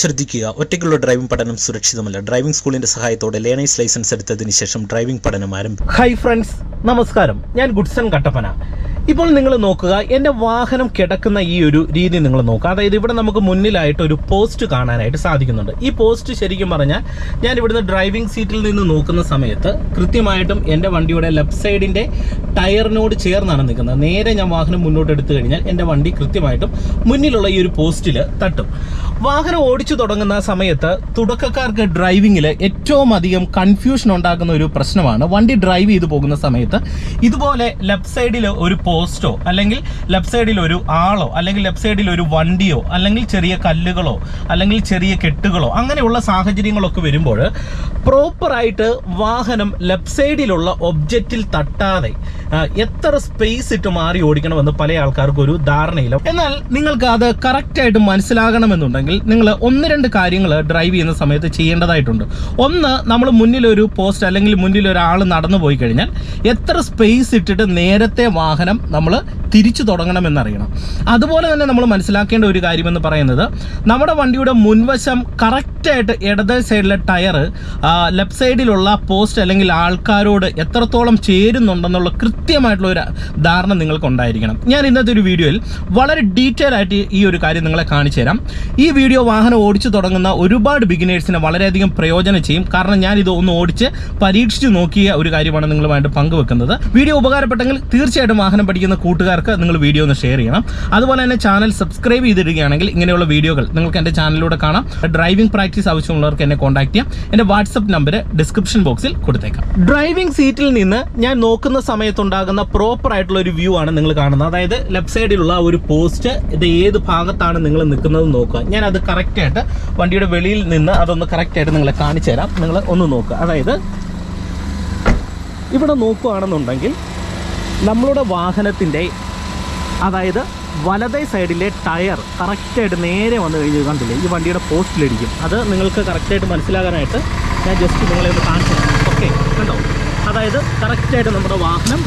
ശ്രദ്ധിക്കുക. ഒറ്റയ്ക്കുള്ള ഡ്രൈവിംഗ് പഠനം സുരക്ഷിതമല്ല. ഡ്രൈവിംഗ് സ്കൂളിന്റെ സഹായത്തോടെ ലേണേഴ്സ് ലൈസൻസ് എടുത്തതിന് ശേഷം ഡ്രൈവിംഗ് പഠനം ആരംഭിക്കും. ഹൈ ഫ്രണ്ട്സ് നമസ്കാരം. ഞാൻ ഗുഡ്സൺ കട്ടപ്പന. ഇപ്പോൾ നിങ്ങൾ നോക്കുക എന്റെ വാഹനം കിടക്കുന്ന ഈ ഒരു രീതി നിങ്ങൾ നോക്കുക. അതായത് ഇവിടെ നമുക്ക് മുന്നിലായിട്ട് ഒരു പോസ്റ്റ് കാണാനായിട്ട് സാധിക്കുന്നുണ്ട്. ഈ പോസ്റ്റ് ശരിക്കും പറഞ്ഞാൽ ഞാൻ ഇവിടുന്ന് ഡ്രൈവിംഗ് സീറ്റിൽ നിന്ന് നോക്കുന്ന സമയത്ത് കൃത്യമായിട്ടും എന്റെ വണ്ടിയുടെ ലെഫ്റ്റ് സൈഡിന്റെ ടയറിനോട് ചേർന്നാണ് നിൽക്കുന്നത്. നേരെ ഞാൻ വാഹനം മുന്നോട്ട് എടുത്തു കഴിഞ്ഞാൽ എന്റെ വണ്ടി കൃത്യമായിട്ടും മുന്നിലുള്ള ഈ ഒരു പോസ്റ്റിൽ തട്ടും. വാഹനം ഓടിച്ചു തുടങ്ങുന്ന സമയത്ത് തുടക്കക്കാർക്ക് ഡ്രൈവിങ്ങിൽ ഏറ്റവും അധികം കൺഫ്യൂഷൻ ഉണ്ടാക്കുന്ന ഒരു പ്രശ്നമാണ്. വണ്ടി ഡ്രൈവ് ചെയ്തു പോകുന്ന സമയത്ത് ഇതുപോലെ ലെഫ്റ്റ് സൈഡിൽ ഒരു പോസ്റ്റോ അല്ലെങ്കിൽ ലെഫ്റ്റ് സൈഡിൽ ഒരു ആളോ അല്ലെങ്കിൽ ലെഫ്റ്റ് സൈഡിൽ ഒരു വണ്ടിയോ അല്ലെങ്കിൽ ചെറിയ കല്ലുകളോ അല്ലെങ്കിൽ ചെറിയ കെട്ടുകളോ അങ്ങനെയുള്ള സാഹചര്യങ്ങളൊക്കെ വരുമ്പോൾ പ്രോപ്പറായിട്ട് വാഹനം ലെഫ്റ്റ് സൈഡിലുള്ള ഒബ്ജക്റ്റിൽ തട്ടാതെ എത്ര സ്പേസ് ഇട്ട് മാറി ഓടിക്കണമെന്ന് പല ആൾക്കാർക്കും ഒരു ധാരണയില്ല. എന്നാൽ നിങ്ങൾക്ക് അത് കറക്റ്റ് ആയിട്ട് മനസ്സിലാകണമെന്നുണ്ടെങ്കിൽ നിങ്ങൾ ഒന്ന് രണ്ട് കാര്യങ്ങൾ ഡ്രൈവ് ചെയ്യുന്ന സമയത്ത് ചെയ്യേണ്ടതായിട്ടുണ്ട്. ഒന്ന് നമ്മൾ മുന്നിലൊരു പോസ്റ്റ് അല്ലെങ്കിൽ മുന്നിൽ ഒരാൾ നടന്നു പോയി കഴിഞ്ഞാൽ എത്ര സ്പേസ് ഇട്ടിട്ട് നേരത്തെ വാഹനം നമ്മൾ തിരിച്ചു തുടങ്ങണമെന്നറിയണം. അതുപോലെ തന്നെ നമ്മൾ മനസ്സിലാക്കേണ്ട ഒരു കാര്യമെന്ന് പറയുന്നത് നമ്മുടെ വണ്ടിയുടെ മുൻവശം കറക്റ്റായിട്ട് ഇടത് സൈഡിലെ ടയർ ലെഫ്റ്റ് സൈഡിലുള്ള പോസ്റ്റ് അല്ലെങ്കിൽ ആൾക്കാരോട് എത്രത്തോളം ചേരുന്നുണ്ടെന്നുള്ള കൃത്യമായിട്ടുള്ള ഒരു ധാരണ നിങ്ങൾക്ക് ഉണ്ടായിരിക്കണം ഞാൻ ഇന്നത്തെ ഒരു വീഡിയോയിൽ വളരെ ഡീറ്റെയിൽ ആയിട്ട് ഈ ഒരു കാര്യം നിങ്ങളെ കാണിച്ചു തരാം. ഈ വീഡിയോ വാഹനം ഓടിച്ചു തുടങ്ങുന്ന ഒരുപാട് ബിഗിനേഴ്സിനെ വളരെയധികം പ്രയോജനം ചെയ്യും. കാരണം ഞാൻ ഇത് ഒന്ന് ഓടിച്ച് പരീക്ഷിച്ചു നോക്കിയ ഒരു കാര്യമാണ് നിങ്ങളുമായിട്ട് പങ്കുവെക്കുന്നത്. വീഡിയോ ഉപകാരപ്പെട്ടെങ്കിൽ തീർച്ചയായിട്ടും വാഹനം പഠിക്കുന്ന കൂട്ടുകാർക്ക് നിങ്ങൾ വീഡിയോ ഒന്ന് ഷെയർ ചെയ്യണം. അതുപോലെ തന്നെ ചാനൽ സബ്സ്ക്രൈബ് ചെയ്തിടുകയാണെങ്കിൽ ഇങ്ങനെയുള്ള വീഡിയോകൾ നിങ്ങൾക്ക് എന്റെ ചാനലിലൂടെ കാണാം. ഡ്രൈവിംഗ് പ്രാക്ടീസ് ആവശ്യമുള്ളവർക്ക് എന്നെ കോൺടാക്ട് ചെയ്യാം. എന്റെ വാട്സപ്പ് നമ്പർ ഡിസ്ക്രിപ്ഷൻ ബോക്സിൽ കൊടുത്തേക്കാം. ഡ്രൈവിംഗ് സീറ്റിൽ നിന്ന് ഞാൻ നോക്കുന്ന സമയത്തുണ്ടാകുന്ന പ്രോപ്പർ ആയിട്ടുള്ള ഒരു വ്യൂ ആണ് നിങ്ങൾ കാണുന്നത്. അതായത് ലെഫ്റ്റ് സൈഡിലുള്ള ഒരു പോസ്റ്റ് ഇത് ഏത് ഭാഗത്താണ് നിങ്ങൾ നിൽക്കുന്നത് നോക്കുക. ഞാൻ അത് കറക്റ്റ് ആയിട്ട് വണ്ടിയുടെ വെളിയിൽ നിന്ന് അതൊന്ന് കറക്റ്റ് ആയിട്ട് നിങ്ങളെ കാണിച്ചു തരാം. നിങ്ങൾ ഒന്ന് നോക്കുക അതായത് ഇവിടെ നോക്കുകയാണെന്നുണ്ടെങ്കിൽ നമ്മളുടെ വാഹനത്തിന്റെ അതായത് വലതേ സൈഡിലെ ടയർ കറക്റ്റായിട്ട് നേരെ വന്ന് കഴിഞ്ഞ് കണ്ടില്ലേ ഈ വണ്ടിയുടെ പോസ്റ്റിലിരിക്കും അത് നിങ്ങൾക്ക് കറക്റ്റായിട്ട് മനസ്സിലാകാനായിട്ട് ഞാൻ ജസ്റ്റ് നിങ്ങളെ ഒന്ന് കാണിച്ചു ഓക്കെ കണ്ടോ? അതായത് കറക്റ്റായിട്ട് നമ്മുടെ വാഹനം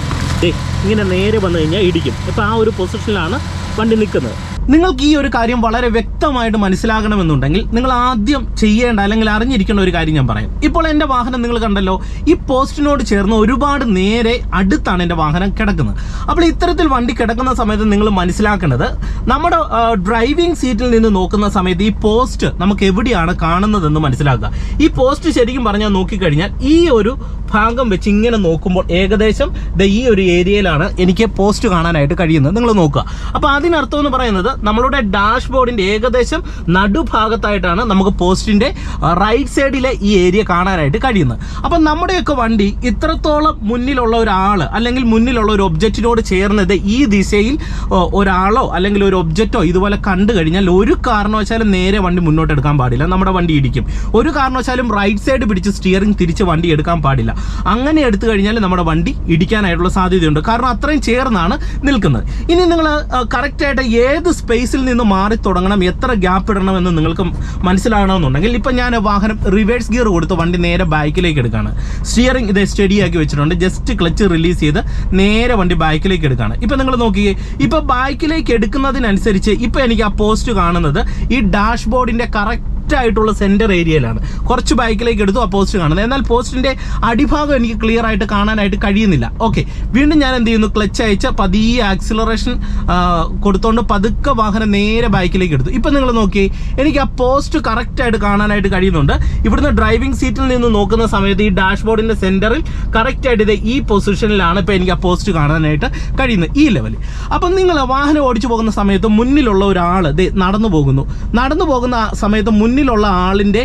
ഇങ്ങനെ നേരെ വന്നു കഴിഞ്ഞാൽ ഇടിക്കും. ഇപ്പോൾ ആ ഒരു പൊസിഷനിലാണ് വണ്ടി നിൽക്കുന്നത്. നിങ്ങൾക്ക് ഈ ഒരു കാര്യം വളരെ വ്യക്തമായിട്ട് മനസ്സിലാകണമെന്നുണ്ടെങ്കിൽ നിങ്ങൾ ആദ്യം ചെയ്യേണ്ട അല്ലെങ്കിൽ അറിഞ്ഞിരിക്കേണ്ട ഒരു കാര്യം ഞാൻ പറയാം. ഇപ്പോൾ എന്റെ വാഹനം നിങ്ങൾ കണ്ടല്ലോ ഈ പോസ്റ്റിനോട് ചേർന്ന് ഒരുപാട് നേരെ അടുത്താണ് എന്റെ വാഹനം കിടക്കുന്നത്. അപ്പോൾ ഇത്തരത്തിൽ വണ്ടി കിടക്കുന്ന സമയത്ത് നിങ്ങൾ മനസ്സിലാക്കേണ്ടത് നമ്മുടെ ഡ്രൈവിംഗ് സീറ്റിൽ നിന്ന് നോക്കുന്ന സമയത്ത് ഈ പോസ്റ്റ് നമുക്ക് എവിടെയാണ് കാണുന്നതെന്ന് മനസ്സിലാക്കുക. ഈ പോസ്റ്റ് ശരിക്കും പറഞ്ഞാൽ നോക്കിക്കഴിഞ്ഞാൽ ഈ ഒരു ഭാഗം വെച്ച് ഇങ്ങനെ നോക്കുമ്പോൾ ഏകദേശം ഈ ഒരു ഏരിയയിലാണ് എനിക്ക് പോസ്റ്റ് കാണാനായിട്ട് കഴിയുന്നത്. നിങ്ങൾ നോക്കുക. അപ്പോൾ അതിനർത്ഥം എന്ന് പറയുന്നത് നമ്മളുടെ ഡാഷ് ബോർഡിന്റെ ഏകദേശം നടുഭാഗത്തായിട്ടാണ് നമുക്ക് പോസ്റ്റിന്റെ റൈറ്റ് സൈഡിലെ ഈ ഏരിയ കാണാനായിട്ട് കഴിയുന്നത്. അപ്പം നമ്മുടെയൊക്കെ വണ്ടി ഇത്രത്തോളം മുന്നിലുള്ള ഒരാൾ അല്ലെങ്കിൽ മുന്നിലുള്ള ഒരു ഒബ്ജക്റ്റിനോട് ചേർന്നത് ഈ ദിശയിൽ ഒരാളോ അല്ലെങ്കിൽ ഒരു ഒബ്ജക്റ്റോ ഇതുപോലെ കണ്ടു കഴിഞ്ഞാൽ ഒരു കാരണവശാലും നേരെ വണ്ടി മുന്നോട്ട് എടുക്കാൻ പാടില്ല. നമ്മുടെ വണ്ടി ഇടിക്കും. ഒരു കാരണവശാലും റൈറ്റ് സൈഡ് പിടിച്ച് സ്റ്റിയറിംഗ് തിരിച്ച് വണ്ടി എടുക്കാൻ പാടില്ല. അങ്ങനെ എടുത്തു കഴിഞ്ഞാൽ നമ്മുടെ വണ്ടി ഇടിക്കാനായിട്ടുള്ള സാധ്യതയുണ്ട്. കാരണം അത്രയും ചേർന്നാണ് നിൽക്കുന്നത്. ഇനി നിങ്ങൾ കറക്റ്റായിട്ട് ഏത് സ്പേസിൽ നിന്ന് മാറി തുടങ്ങണം എത്ര ഗ്യാപ്പ് ഇടണം എന്ന് നിങ്ങൾക്ക് മനസ്സിലാകണമെന്നുണ്ടെങ്കിൽ ഇപ്പം ഞാൻ വാഹനം റിവേഴ്സ് ഗിയർ കൊടുത്ത് വണ്ടി നേരെ ബാക്കിലേക്ക് എടുക്കുകയാണ്. സ്റ്റിയറിംഗ് ഇത് സ്റ്റഡി ആക്കി വെച്ചിട്ടുണ്ട്. ജസ്റ്റ് ക്ലച്ച് റിലീസ് ചെയ്ത് നേരെ വണ്ടി ബാക്കിലേക്ക് എടുക്കുകയാണ്. ഇപ്പം നിങ്ങൾ നോക്കിയേ ഇപ്പം ബാക്കിലേക്ക് എടുക്കുന്നതിനനുസരിച്ച് ഇപ്പം എനിക്ക് ആ പോസ്റ്റ് കാണുന്നത് ഈ ഡാഷ് ബോർഡിന്റെ കറക്റ്റ് ആയിട്ടുള്ള സെന്റർ ഏരിയയിലാണ് കുറച്ച് ബാക്കിലേക്ക് എടുത്തു ആ പോസ്റ്റ് കാണുന്നത്. എന്നാൽ പോസ്റ്റിന്റെ അടിഭാഗം എനിക്ക് ക്ലിയർ ആയിട്ട് കാണാനായിട്ട് കഴിയുന്നില്ല. ഓക്കെ വീണ്ടും ഞാൻ എന്ത് ചെയ്യുന്നു? ക്ലച്ച് അയച്ച് പതിയെ ആക്സിലറേഷൻ കൊടുത്തോണ്ട് പതുക്കെ വാഹനം നേരെ ബാക്കിലേക്ക് എടുത്തു. ഇപ്പം നിങ്ങൾ നോക്കി എനിക്ക് ആ പോസ്റ്റ് കറക്റ്റ് ആയിട്ട് കാണാനായിട്ട് കഴിയുന്നുണ്ട്. ഇവിടുന്ന് ഡ്രൈവിംഗ് സീറ്റിൽ നിന്ന് നോക്കുന്ന സമയത്ത് ഈ ഡാഷ് ബോർഡിന്റെ സെന്ററിൽ കറക്റ്റ് ആയിട്ട് ഇത് ഈ പൊസിഷനിലാണ് ഇപ്പോൾ എനിക്ക് ആ പോസ്റ്റ് കാണാനായിട്ട് കഴിയുന്നത്. ഈ ലെവലിൽ അപ്പം നിങ്ങൾ വാഹനം ഓടിച്ചു പോകുന്ന സമയത്ത് മുന്നിലുള്ള ഒരാൾ നടന്നു പോകുന്നു. നടന്നു പോകുന്ന സമയത്ത് സമയത്ത് മുന്നിലുള്ള ആളിന്റെ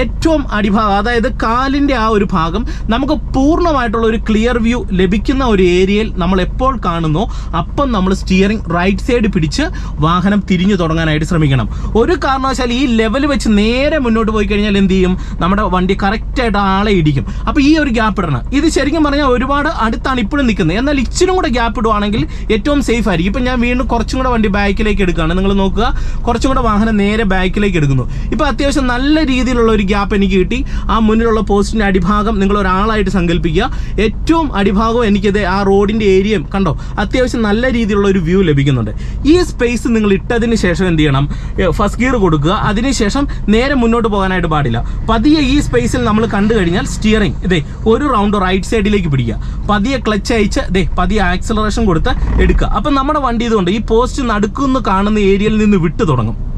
ഏറ്റവും അടിഭാഗം അതായത് കാലിന്റെ ആ ഒരു ഭാഗം നമുക്ക് പൂർണമായിട്ടുള്ള ഒരു ക്ലിയർ വ്യൂ ലഭിക്കുന്ന ഒരു ഏരിയയിൽ നമ്മൾ എപ്പോൾ കാണുന്നു അപ്പം നമ്മൾ സ്റ്റിയറിംഗ് റൈറ്റ് സൈഡ് പിടിച്ച് വാഹനം തിരിഞ്ഞു തുടങ്ങാനായിട്ട് ശ്രമിക്കണം. ഒരു കാരണവശാൽ ഈ ലെവൽ വെച്ച് നേരെ മുന്നോട്ട് പോയി കഴിഞ്ഞാൽ എന്ത് ചെയ്യും? നമ്മുടെ വണ്ടി കറക്റ്റായിട്ട് ആളെ ഇടിക്കും. അപ്പോൾ ഈ ഒരു ഗ്യാപ്പ് ഇടണം. ഇത് ശരിക്കും പറഞ്ഞാൽ ഒരുപാട് അടുത്താണ് ഇപ്പോഴും നിൽക്കുന്നത്. എന്നാൽ ഇച്ചിരും കൂടെ ഗ്യാപ്പ് ഇടുവാണെങ്കിൽ ഏറ്റവും സേഫ് ആയിരിക്കും. ഇപ്പം ഞാൻ വീണ്ടും കുറച്ചും കൂടെ വണ്ടി ബാക്കിലേക്ക് എടുക്കുകയാണ്. നിങ്ങൾ നോക്കുക. കുറച്ചും കൂടെ വാഹനം നേരെ ബാക്കിലേക്ക് എടുക്കുന്നു. വിശ്വസിക്കുന്നു ഇപ്പോൾ അത്യാവശ്യം നല്ല രീതിയിലുള്ള ഒരു ഗ്യാപ്പ് എനിക്ക് കിട്ടി. ആ മുന്നിലുള്ള പോസ്റ്റിന്റെ അടിഭാഗം നിങ്ങൾ ഒരാളായിട്ട് സങ്കല്പിക്കുക. ഏറ്റവും അടിഭാഗം എനിക്കത് ആ റോഡിന്റെ ഏരിയയും കണ്ടോ? അത്യാവശ്യം നല്ല രീതിയിലുള്ള ഒരു വ്യൂ ലഭിക്കുന്നുണ്ട്. ഈ സ്പേസ് നിങ്ങൾ ഇട്ടതിന് ശേഷം എന്ത് ചെയ്യണം? ഫസ്റ്റ് ഗിയർ കൊടുക്കുക. അതിനുശേഷം നേരെ മുന്നോട്ട് പോകാനായിട്ട് പാടില്ല. പതിയെ ഈ സ്പേസിൽ നമ്മൾ കണ്ടു കഴിഞ്ഞാൽ സ്റ്റിയറിംഗ് ഇതേ ഒരു റൗണ്ട് റൈറ്റ് സൈഡിലേക്ക് പിടിക്കുക. പതിയെ ക്ലച്ച് അയച്ച് ദേ പതിയെ ആക്സലറേഷൻ കൊടുത്ത് എടുക്കുക. അപ്പം നമ്മുടെ വണ്ടി ഇതുകൊണ്ട് ഈ പോസ്റ്റ് നടുക്കുന്ന് കാണുന്ന ഏരിയയിൽ നിന്ന് വിട്ടു തുടങ്ങും.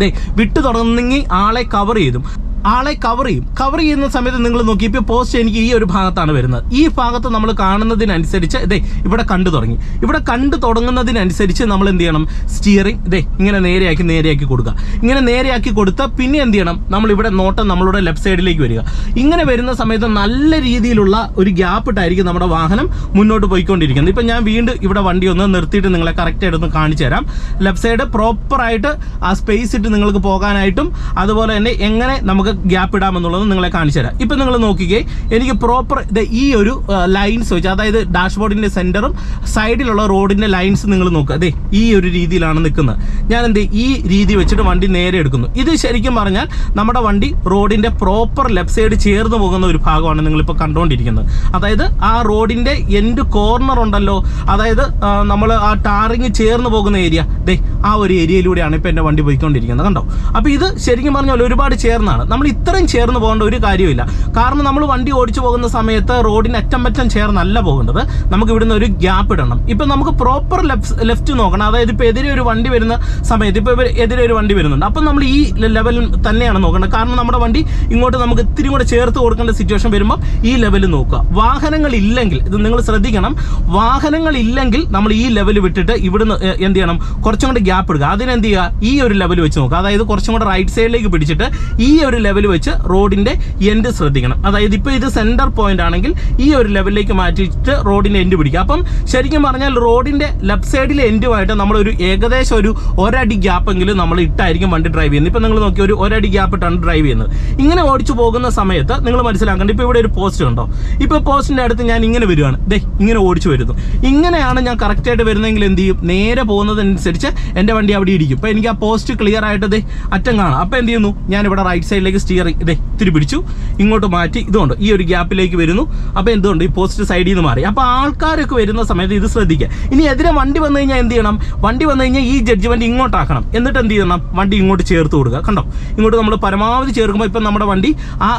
ദേ വിട്ടു തുടങ്ങി ആളെ കവർ ചെയ്തും. ആളെ കവർ ചെയ്യും. കവർ ചെയ്യുന്ന സമയത്ത് നിങ്ങൾ നോക്കി ഇപ്പോൾ പോസ്റ്റ് എനിക്ക് ഈ ഒരു ഭാഗത്താണ് വരുന്നത്. ഈ ഭാഗത്ത് നമ്മൾ കാണുന്നതിനനുസരിച്ച് ഇതേ ഇവിടെ കണ്ടു തുടങ്ങി. ഇവിടെ കണ്ടു തുടങ്ങുന്നതിനനുസരിച്ച് നമ്മൾ എന്ത് ചെയ്യണം? സ്റ്റിയറിംഗ് ഇതേ ഇങ്ങനെ നേരെയാക്കി നേരെയാക്കി കൊടുക്കുക. ഇങ്ങനെ നേരെയാക്കി കൊടുത്താൽ പിന്നെ എന്ത് ചെയ്യണം? നമ്മൾ ഇവിടെ നോട്ടം നമ്മളുടെ ലെഫ്റ്റ് സൈഡിലേക്ക് വരിക. ഇങ്ങനെ വരുന്ന സമയത്ത് നല്ല രീതിയിലുള്ള ഒരു ഗ്യാപ്പ് ഇട്ടായിരിക്കും നമ്മുടെ വാഹനം മുന്നോട്ട് പോയിക്കൊണ്ടിരിക്കുന്നത്. ഇപ്പം ഞാൻ വീണ്ടും ഇവിടെ വണ്ടി ഒന്ന് നിർത്തിയിട്ട് നിങ്ങളെ കറക്റ്റ് ആയിട്ട് ഒന്ന് കാണിച്ചു തരാം. ലെഫ്റ്റ് സൈഡ് പ്രോപ്പറായിട്ട് ആ സ്പേസ് ഇട്ട് നിങ്ങൾക്ക് പോകാനായിട്ടും അതുപോലെ തന്നെ എങ്ങനെ നമുക്ക് ഗ്യാപ്പ് ഇടാമെന്നുള്ളത് നിങ്ങളെ കാണിച്ചു തരാം. ഇപ്പം നിങ്ങൾ നോക്കിക്കേ എനിക്ക് പ്രോപ്പർ ഈ ഒരു ലൈൻസ് വെച്ച് അതായത് ഡാഷ്ബോർഡിന്റെ സെന്ററും സൈഡിലുള്ള റോഡിന്റെ ലൈൻസ് നിങ്ങൾ നോക്കുക. അതെ ഈ ഒരു രീതിയിലാണ് നിൽക്കുന്നത്. ഞാൻ എന്ത് ഈ രീതി വെച്ചിട്ട് വണ്ടി നേരെ എടുക്കുന്നു. ഇത് ശരിക്കും പറഞ്ഞാൽ നമ്മുടെ വണ്ടി റോഡിന്റെ പ്രോപ്പർ ലെഫ്റ്റ് സൈഡ് ചേർന്ന് പോകുന്ന ഒരു ഭാഗമാണ് നിങ്ങളിപ്പോൾ കണ്ടുകൊണ്ടിരിക്കുന്നത്. അതായത് ആ റോഡിന്റെ എൻഡ് കോർണർ ഉണ്ടല്ലോ. അതായത് നമ്മൾ ആ ടാറിങ് ചേർന്ന് പോകുന്ന ഏരിയ ദേ ആ ഒരു ഏരിയയിലൂടെയാണ് ഇപ്പോൾ എന്റെ വണ്ടി പോയിക്കൊണ്ടിരിക്കുന്നത് കണ്ടോ? അപ്പോൾ ഇത് ശരിക്കും പറഞ്ഞാൽ ഒരുപാട് ചേർന്നാണ്. നമ്മൾ ഇത്രയും ചേർന്ന് പോകേണ്ട ഒരു കാര്യമില്ല കാരണം നമ്മൾ വണ്ടി ഓടിച്ചു പോകുന്ന സമയത്ത് റോഡിന് അറ്റമറ്റം ചേർന്നല്ല പോകേണ്ടത് നമുക്ക് ഇവിടുന്ന് ഒരു ഗ്യാപ്പ് ഇടണം. ഇപ്പം നമുക്ക് പ്രോപ്പർ ലെഫ്റ്റ് ലെഫ്റ്റ് നോക്കണം. അതായത് ഇപ്പോൾ എതിരെ ഒരു വണ്ടി വരുന്ന സമയത്ത് ഇപ്പോൾ എതിരെ ഒരു വണ്ടി വരുന്നുണ്ട്. അപ്പം നമ്മൾ ഈ ലെവലിൽ തന്നെയാണ് നോക്കേണ്ടത്. കാരണം നമ്മുടെ വണ്ടി ഇങ്ങോട്ട് നമുക്ക് ഇത്തിരി കൂടെ ചേർത്ത് കൊടുക്കേണ്ട സിറ്റുവേഷൻ വരുമ്പോൾ ഈ ലെവൽ നോക്കുക. വാഹനങ്ങൾ ഇല്ലെങ്കിൽ ഇത് നിങ്ങൾ ശ്രദ്ധിക്കണം. വാഹനങ്ങൾ ഇല്ലെങ്കിൽ നമ്മൾ ഈ ലെവൽ വിട്ടിട്ട് ഇവിടുന്ന് എന്ത് ചെയ്യണം? കുറച്ചും കൂടെ ഗ്യാപ്പ് എടുക്കുക. അതിനെന്ത് ചെയ്യുക? ഈ ഒരു ലെവൽ വെച്ച് നോക്കുക. അതായത് കുറച്ചും കൂടെ റൈറ്റ് സൈഡിലേക്ക് പിടിച്ചിട്ട് ഈ ഒരു ലെവൽ വെച്ച് റോഡിന്റെ എൻഡ് ശ്രദ്ധിക്കണം. അതായത് ഇപ്പോൾ ഇത് സെന്റർ പോയിന്റ് ആണെങ്കിൽ ഈ ഒരു ലെവലിലേക്ക് മാറ്റിയിട്ട് റോഡിന്റെ എൻഡ് പിടിക്കുക. അപ്പം ശരിക്കും പറഞ്ഞാൽ റോഡിന്റെ ലെഫ്റ്റ് സൈഡിലെ എൻഡുമായിട്ട് നമ്മളൊരു ഏകദേശം ഒരു ഒരടി ഗ്യാപ്പെങ്കിലും നമ്മൾ ഇട്ടായിരിക്കും വണ്ടി ഡ്രൈവ് ചെയ്യുന്നത്. ഇപ്പം നിങ്ങൾ നോക്കിയ ഒരു ഒരടി ഗ്യാപ്പ് ഇട്ടാണ് ഡ്രൈവ് ചെയ്യുന്നത്. ഇങ്ങനെ ഓടിച്ചു പോകുന്ന സമയത്ത് നിങ്ങൾ മനസ്സിലാക്കേണ്ട ഇപ്പോൾ ഇവിടെ ഒരു പോസ്റ്റ് ഉണ്ടോ ഇപ്പോൾ പോസ്റ്റിന്റെ അടുത്ത് ഞാൻ ഇങ്ങനെ വരുവാണ് ദേ ഇങ്ങനെ ഓടിച്ചു വരുന്നു. ഇങ്ങനെയാണ് ഞാൻ കറക്റ്റായിട്ട് വരുന്നതെങ്കിൽ എന്ത് ചെയ്യും? നേരെ പോകുന്നതനുസരിച്ച് എന്റെ വണ്ടി അവിടെ ഇരിക്കും. അപ്പോൾ എനിക്ക് ആ പോസ്റ്റ് ക്ലിയർ ആയിട്ട് ദേ അറ്റം കാണാം. അപ്പോൾ എന്ത് ചെയ്യുന്നു? ഞാൻ ഇവിടെ റൈറ്റ് സൈഡിലേക്ക് സ്റ്റിയറിംഗ് ഇതേ ഇത്തിരി പിടിച്ചു. ഇങ്ങോട്ട് മാറ്റി ഇതുകൊണ്ട് ഈ ഒരു ഗ്യാപ്പിലേക്ക് വരുന്നു. അപ്പോൾ എന്തുകൊണ്ട് ഈ പോസ്റ്റ് സൈഡിൽ നിന്ന് മാറി. അപ്പോൾ ആൾക്കാരൊക്കെ വരുന്ന സമയത്ത് ഇത് ശ്രദ്ധിക്കുക. ഇനി എതിരെ വണ്ടി വന്നു കഴിഞ്ഞാൽ എന്ത് ചെയ്യണം? വണ്ടി വന്നു കഴിഞ്ഞാൽ ഈ ജഡ്ജ്മെന്റ് ഇങ്ങോട്ടാക്കണം. എന്നിട്ട് എന്ത് ചെയ്യണം? വണ്ടി ഇങ്ങോട്ട് ചേർത്ത് കൊടുക്കുക. കണ്ടോ? ഇങ്ങോട്ട് നമ്മൾ പരമാവധി ചേർക്കുമ്പോൾ ഇപ്പം നമ്മുടെ വണ്ടി ആ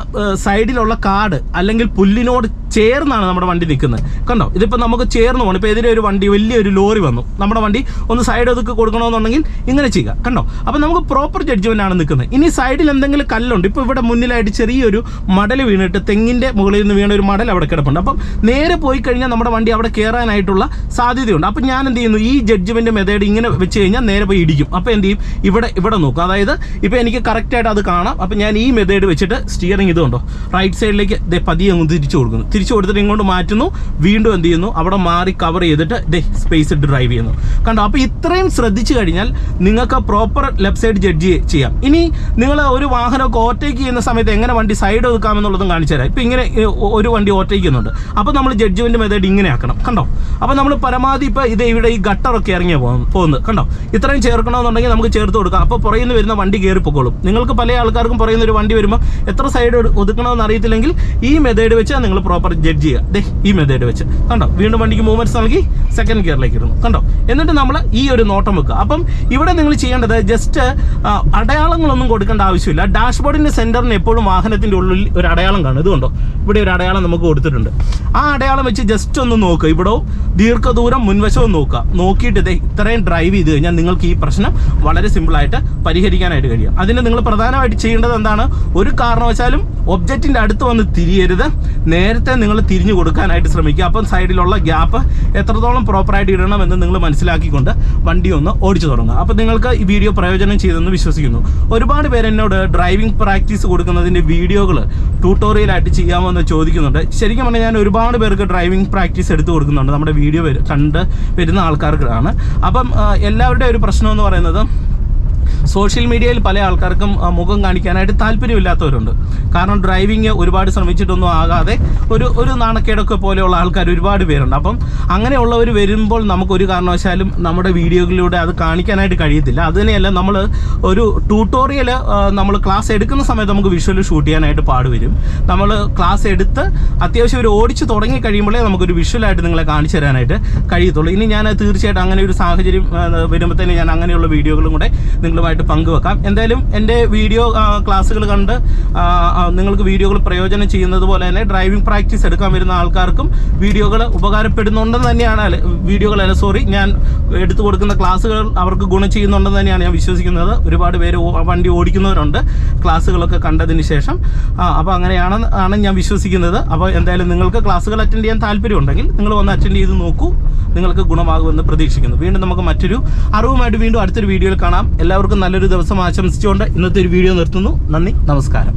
സൈഡിലുള്ള കാട് അല്ലെങ്കിൽ പുല്ലിനോട് ചേർന്നാണ് നമ്മുടെ വണ്ടി നിൽക്കുന്നത്. കണ്ടോ? ഇതിപ്പോൾ നമുക്ക് ചേർന്ന് പോകണം. ഇപ്പോൾ എതിരെ ഒരു വണ്ടി വലിയൊരു ലോറി വന്നു. നമ്മുടെ വണ്ടി ഒന്ന് സൈഡ് ഒതുക്കി കൊടുക്കണമെന്നുണ്ടെങ്കിൽ ഇങ്ങനെ ചെയ്യുക. കണ്ടോ? അപ്പോൾ നമുക്ക് പ്രോപ്പർ ജഡ്ജ്മെന്റ് ആണ് നിൽക്കുന്നത്. ഇനി സൈഡിൽ എന്തെങ്കിലും കല്ലുണ്ട്. ഇപ്പോൾ ഇവിടെ മുന്നിലായിട്ട് ചെറിയൊരു മടൽ വീണിട്ട് തെങ്ങിന്റെ മുകളിൽ നിന്ന് വീണ ഒരു മടൽ അവിടെ കിടപ്പുണ്ട്. അപ്പം നേരെ പോയി കഴിഞ്ഞാൽ നമ്മുടെ വണ്ടി അവിടെ കയറാനായിട്ടുള്ള സാധ്യതയുണ്ട്. അപ്പം ഞാൻ എന്ത് ചെയ്യുന്നു? ഈ ജഡ്ജ്മെന്റ് മെത്തേഡ് ഇങ്ങനെ വെച്ച് കഴിഞ്ഞാൽ നേരെ പോയി ഇടിക്കും. അപ്പോൾ എന്ത് ചെയ്യും? ഇവിടെ ഇവിടെ നോക്കും. അതായത് ഇപ്പോൾ എനിക്ക് കറക്റ്റായിട്ട് അത് കാണാം. അപ്പം ഞാൻ ഈ മെത്തേഡ് വെച്ചിട്ട് സ്റ്റിയറിംഗ് ഇതുണ്ടോ റൈറ്റ് സൈഡിലേക്ക് ദേ പതിയെ അങ്ങ് തിരിച്ചു കൊടുക്കുന്നു. തിരിച്ചു കൊടുത്തിട്ട് ഇങ്ങോട്ട് മാറ്റുന്നു. വീണ്ടും എന്ത് ചെയ്യുന്നു? അവിടെ മാറി കവർ ചെയ്തിട്ട് ദേ സ്പേസ് ഡ്രൈവ് ചെയ്യുന്നു. കണ്ടോ? അപ്പോൾ ഇത്രയും ശ്രദ്ധിച്ചു കഴിഞ്ഞാൽ നിങ്ങൾക്ക് പ്രോപ്പർ ലെഫ്റ്റ് സൈഡ് ജഡ്ജ് ചെയ്യാം. ഇനി നിങ്ങൾ ഒരു വാഹനമൊക്കെ ഓവർടേക്ക് ചെയ്യുന്ന സമയത്ത് എങ്ങനെ വണ്ടി സൈഡ് ഒതുക്കാമെന്നുള്ളതും കാണിച്ചു തരാം. ഇപ്പം ഇങ്ങനെ ഒരു വണ്ടി ഓവർടേക്ക് ചെയ്യുന്നുണ്ട്. അപ്പോൾ നമ്മൾ ജഡ്ജ്മെന്റ് മെത്തേഡ് ഇങ്ങനെ ആക്കണം. കണ്ടോ? അപ്പോൾ നമ്മൾ പരമാവധി ഇപ്പോൾ ഇത് ഇവിടെ ഈ ഗട്ടറൊക്കെ ഇറങ്ങിയ പോകുന്നത്. കണ്ടോ? ഇത്രയും ചേർക്കണമെന്നുണ്ടെങ്കിൽ നമുക്ക് ചേർത്ത് കൊടുക്കാം. അപ്പോൾ പുറയിൽ വരുന്ന വണ്ടി കയറിപ്പോക്കോളും. പൊക്കോളും നിങ്ങൾക്ക് പല ആൾക്കാർക്കും പറയുന്ന ഒരു വണ്ടി വരുമ്പോൾ എത്ര സൈഡ് ഒതുക്കണമെന്ന് അറിയത്തില്ലെങ്കിൽ ഈ മെത്തേഡ് വെച്ച് നിങ്ങൾ പ്രോപ്പർ ജഡ്ജ് ചെയ്യുക. ദേ ഈ മെത്തേഡ് വെച്ച്. കണ്ടോ? വീണ്ടും വണ്ടിക്ക് മൂവ്മെന്റ്സ് നൽകി സെക്കൻഡ് ഗിയറിലേക്ക് ഇരുന്നു കണ്ടോ? എന്നിട്ട് നമ്മൾ ഈ ഒരു നോട്ടം വെക്കുക. അപ്പം ഇവിടെ നിങ്ങൾ ചെയ്യേണ്ടത് ജസ്റ്റ് അടയാളങ്ങളൊന്നും കൊടുക്കേണ്ട ആവശ്യമില്ല. ഡാഷ്ബോർഡിന്റെ സെന്ററിന് എപ്പോഴും വാഹനത്തിന്റെ ഉള്ളിൽ ഒരു അടയാളം കാണും. ഇതുകൊണ്ടോ ഇവിടെ ഒരു അടയാളം നമുക്ക് കൊടുത്തിട്ടുണ്ട്. ആ അടയാളം വെച്ച് ജസ്റ്റ് ഒന്ന് നോക്കുക ഇവിടെ ദീർഘദൂരം മുൻവശവും നോക്കുക. നോക്കിയിട്ട് ദേ ഇത്രയും ഡ്രൈവ് ചെയ്ത് കഴിഞ്ഞാൽ നിങ്ങൾക്ക് ഈ പ്രശ്നം വളരെ സിമ്പിളായിട്ട് പരിഹരിക്കാനായിട്ട് കഴിയും. അതിന് നിങ്ങൾ പ്രധാനമായിട്ട് ചെയ്യേണ്ടത് എന്താണ്? ഒരു കാരണവശാലും ഒബ്ജക്റ്റിന്റെ അടുത്ത് വന്ന് തിരിയരുത്. നേരത്തെ നിങ്ങൾ തിരിഞ്ഞു കൊടുക്കാനായിട്ട് ശ്രമിക്കുക. അപ്പം സൈഡിലുള്ള ഗ്യാപ്പ് എത്രത്തോളം പ്രോപ്പറായിട്ട് ഇടണം എന്ന് നിങ്ങൾ മനസ്സിലാക്കിക്കൊണ്ട് വണ്ടി ഒന്ന് ഓടിച്ചു തുടങ്ങുക. അപ്പം നിങ്ങൾക്ക് ഈ വീഡിയോ പ്രയോജനം ചെയ്തെന്ന് വിശ്വസിക്കുന്നു. ഒരുപാട് പേര് എന്നോട് ഡ്രൈവിംഗ് പ്രാക്ടീസ് കൊടുക്കുന്നതിന്റെ വീഡിയോകൾ ട്യൂട്ടോറിയലായിട്ട് ചെയ്യാമോ എന്ന് ചോദിക്കുന്നുണ്ട്. ശരിക്കും പറഞ്ഞാൽ ഞാൻ ഒരുപാട് പേർക്ക് ഡ്രൈവിംഗ് പ്രാക്ടീസ് എടുത്തു കൊടുക്കുന്നുണ്ട്. നമ്മുടെ വീഡിയോ കണ്ട് വരുന്ന ആൾക്കാർക്കാണ്. അപ്പം എല്ലാവരുടെയും ഒരു പ്രശ്നം എന്ന് പറയുന്നത് സോഷ്യൽ മീഡിയയിൽ പല ആൾക്കാർക്കും മുഖം കാണിക്കാനായിട്ട് താല്പര്യമില്ലാത്തവരുണ്ട്. കാരണം ഡ്രൈവിങ് ഒരുപാട് ശ്രമിച്ചിട്ടൊന്നും ആകാതെ ഒരു ഒരു നാണക്കേടൊക്കെ പോലെയുള്ള ആൾക്കാർ ഒരുപാട് പേരുണ്ട്. അപ്പം അങ്ങനെയുള്ളവർ വരുമ്പോൾ നമുക്കൊരു കാരണവശാലും നമ്മുടെ വീഡിയോകളിലൂടെ അത് കാണിക്കാനായിട്ട് കഴിയത്തില്ല. അത് തന്നെയല്ല നമ്മൾ ഒരു ട്യൂട്ടോറിയൽ നമ്മൾ ക്ലാസ് എടുക്കുന്ന സമയത്ത് നമുക്ക് വിഷ്വൽ ഷൂട്ട് ചെയ്യാനായിട്ട് പാടുവരും നമ്മൾ ക്ലാസ് എടുത്ത് അത്യാവശ്യം ഒരു ഓടിച്ച് തുടങ്ങി കഴിയുമ്പോഴേ നമുക്കൊരു വിഷ്വലായിട്ട് നിങ്ങളെ കാണിച്ചു തരാനായിട്ട് കഴിയത്തുള്ളൂ. ഇനി ഞാൻ തീർച്ചയായിട്ടും അങ്ങനെ ഒരു സാഹചര്യം വരുമ്പോൾ തന്നെ ഞാൻ അങ്ങനെയുള്ള വീഡിയോകളും കൂടെ നിങ്ങളുമായിട്ട് പങ്കുവെക്കാം. എന്തായാലും എന്റെ വീഡിയോ ക്ലാസ്സുകൾ കണ്ട് നിങ്ങൾക്ക് വീഡിയോകൾ പ്രയോജനം ചെയ്യുന്നത് പോലെ തന്നെ ഡ്രൈവിംഗ് പ്രാക്ടീസ് എടുക്കാൻ വരുന്ന ആൾക്കാർക്കും വീഡിയോകൾ ഉപകാരപ്പെടുന്നുണ്ടെന്ന് തന്നെയാണ് വീഡിയോകളല്ല സോറി ഞാൻ എടുത്തു കൊടുക്കുന്ന ക്ലാസ്സുകൾ അവർക്ക് ഗുണം ചെയ്യുന്നുണ്ടെന്ന് തന്നെയാണ് ഞാൻ വിശ്വസിക്കുന്നത്. ഒരുപാട് പേര് വണ്ടി ഓടിക്കുന്നവരുണ്ട് ക്ലാസ്സുകളൊക്കെ കണ്ടതിന് ശേഷം. അപ്പോൾ അങ്ങനെയാണ് ആണ് ഞാൻ വിശ്വസിക്കുന്നത്. അപ്പോൾ എന്തായാലും നിങ്ങൾക്ക് ക്ലാസ്സുകൾ അറ്റൻഡ് ചെയ്യാൻ താല്പര്യമുണ്ടെങ്കിൽ നിങ്ങൾ വന്ന് അറ്റൻഡ് ചെയ്ത് നോക്കൂ. നിങ്ങൾക്ക് ഗുണമാകുമെന്ന് പ്രതീക്ഷിക്കുന്നു. വീണ്ടും നമുക്ക് മറ്റൊരു അറിവുമായിട്ട് വീണ്ടും അടുത്തൊരു വീഡിയോയിൽ കാണാം. എല്ലാവർക്കും നല്ലൊരു ദിവസം ആശംസിച്ചുകൊണ്ട് ഇന്നത്തെ ഒരു വീഡിയോ നിർത്തുന്നു. നന്ദി നമസ്കാരം.